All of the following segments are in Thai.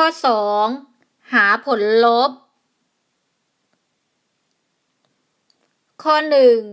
ข้อ 2 หาผลลบ ข้อ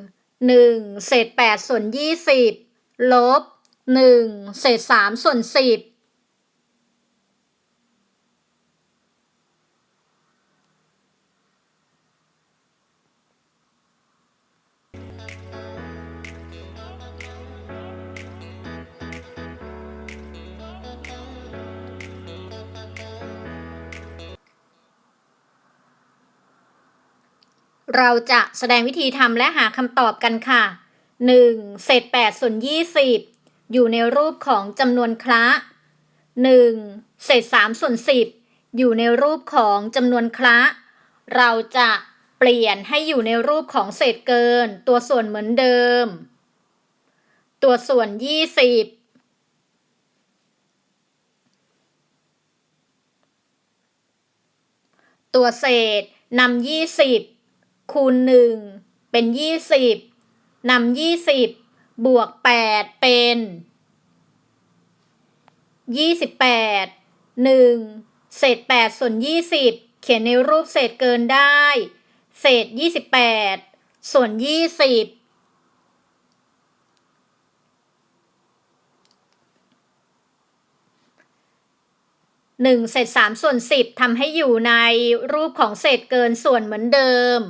1 1 เศษ 8 ส่วน 20 ลบ 1 เศษ 3 ส่วน 10 เราจะแสดงวิธีทำและหาคำตอบกันค่ะ 1. เศษ8ส่วน20 อยู่ในรูปของจำนวนคละ 1. เศษ3ส่วน10 อยู่ในรูปของจำนวนคละ เราจะเปลี่ยนให้อยู่ในรูปของเศษเกิน ตัวส่วนเหมือนเดิม ตัวส่วน 20ตัวเศษนำยี่สิบ คูณหนึ่งเป็นยี่สิบนำยี่สิบบวกแปดเป็นยี่สิบแปดหนึ่งเศษแปดส่วนยี่สิบเขียนในรูปเศษเกินได้ เศษยี่สิบแปดส่วนยี่สิบหนึ่งเศษสามส่วนสิบทำให้อยู่ในรูปของเศษเกินส่วนเหมือนเดิม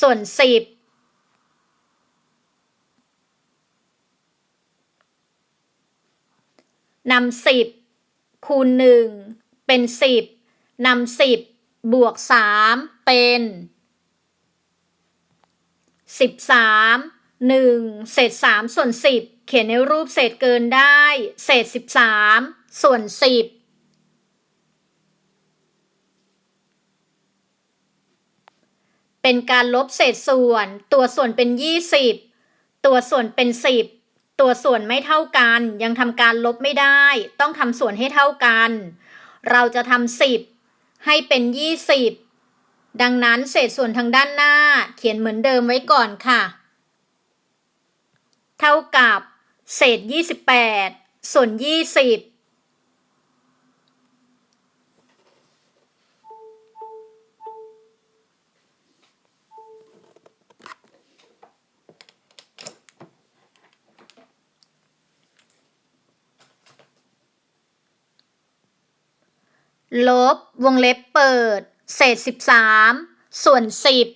ส่วนสิบนำสิบคูณหนึ่งเป็นสิบนำสิบบวกสามเป็นสิบสามหนึ่งเศษสามส่วนสิบเขียนในรูปเศษเกินได้ เศษสิบสามส่วนสิบ เป็นการลบเศษส่วน ตัวส่วนเป็น 20 ตัวส่วนเป็น 10 ตัวส่วนไม่เท่ากัน ยังทำการลบไม่ได้ ต้องทำส่วนให้เท่ากัน เราจะทำ10 ให้เป็น 20 ดังนั้นเศษส่วนทางด้านหน้า เขียนเหมือนเดิมไว้ก่อนค่ะ เท่ากับ เศษ 28 ส่วน 20 ลบวงเล็บเปิด เศษสิบสามส่วนสิบ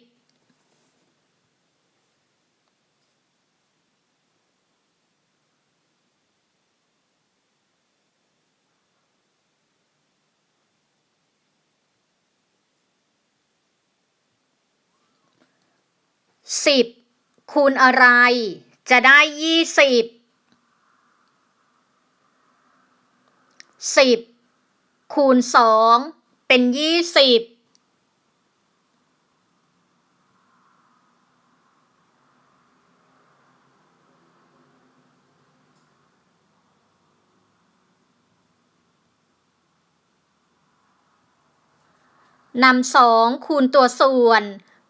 สิบคูณอะไร จะได้ยี่สิบสิบ คูณสองเป็นยี่สิบนำสองคูณตัวส่วน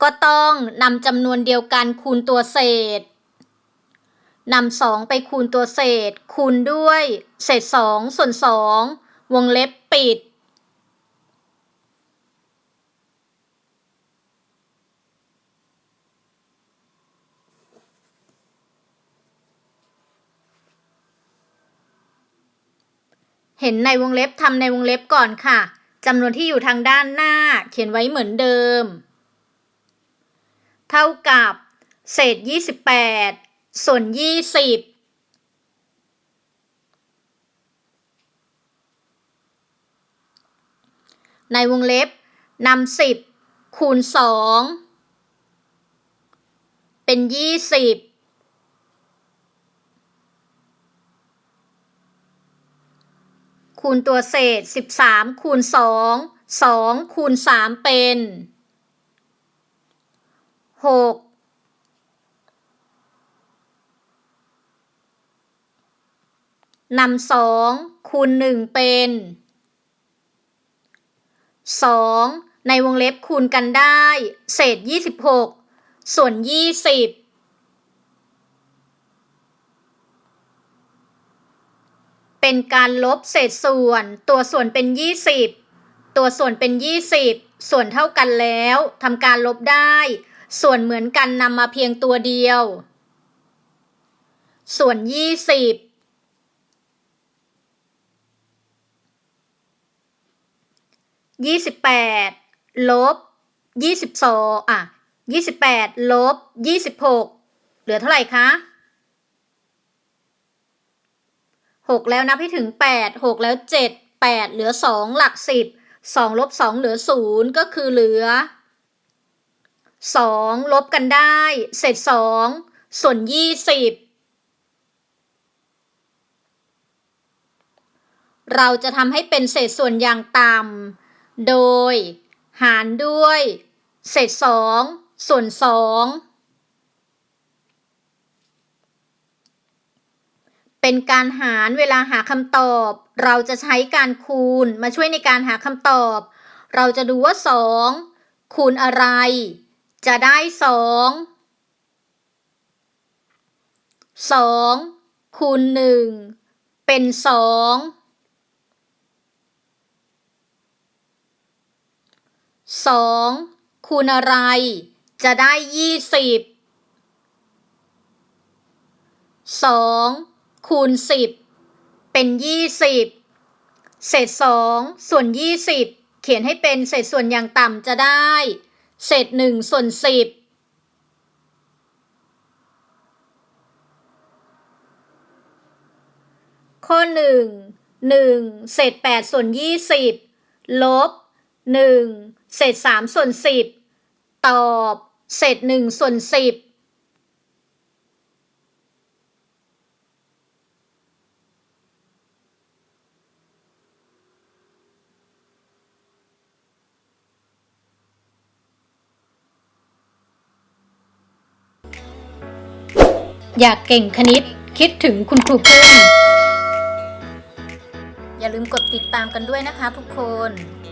ก็ต้องนำจำนวนเดียวกันคูณตัวเศษนำสองไปคูณตัวเศษ คูณด้วย เศษสองส่วนสองวงเล็บ ปิด เห็นในวงเล็บทำในวงเล็บก่อนค่ะจำนวนที่อยู่ทางด้านหน้าเขียนไว้เหมือนเดิม เท่ากับ เศษ 28 ส่วน 20 ในวงเล็บนำสิบคูณสองเป็นยี่สิบคูณตัวเศษสิบสามคูณสองสองคูณสามเป็นหกนำสองคูณหนึ่งเป็น สองในวงเล็บคูณกันได้ เศษยี่สิบหกส่วนยี่สิบเป็นการลบเศษส่วน ตัวส่วนเป็น 20 ตัวส่วนเป็น 20 ส่วนเท่ากันแล้วทำการลบได้ ส่วนเหมือนกันนำมาเพียงตัวเดียว ส่วน 20 ยี่สิบแปดลบยี่สิบสองอะยี่สิบแปดลบยี่สิบหกเหลือเท่าไหร่คะหกแล้วนับให้ถึงแปดหกแล้วเจ็ดแปดเหลือสองหลักสิบสองลบสองเหลือศูนย์ก็คือเหลือสองลบกันได้ เศษสองส่วนยี่สิบเราจะทำให้เป็นเศษส่วนอย่างต่ำ โดย หารด้วย เศษสองส่วนสองเป็นการหารเวลาหาคำตอบ เราจะใช้การคูณมาช่วยในการหาคำตอบ เราจะดูว่าสองคูณอะไร จะได้สองสองคูณงเป็นสอง สองคูณอะไร จะได้ยี่สิบสองคูณสิบเป็นยี่สิบเศษสองส่วนยี่สิบเขียนให้เป็นเศษส่วนอย่างต่ำจะได้ เศษหนึ่งส่วนสิบข้อหนึ่งหนึ่งเศษแปดส่วนยี่สิบลบหนึ่ง เศษสามส่วนสิบตอบเศษหนึ่งส่วนสิบอยากเก่งคณิตคิดถึงคุณครูพึ่งอย่าลืมกดติดตามกันด้วยนะคะทุกคน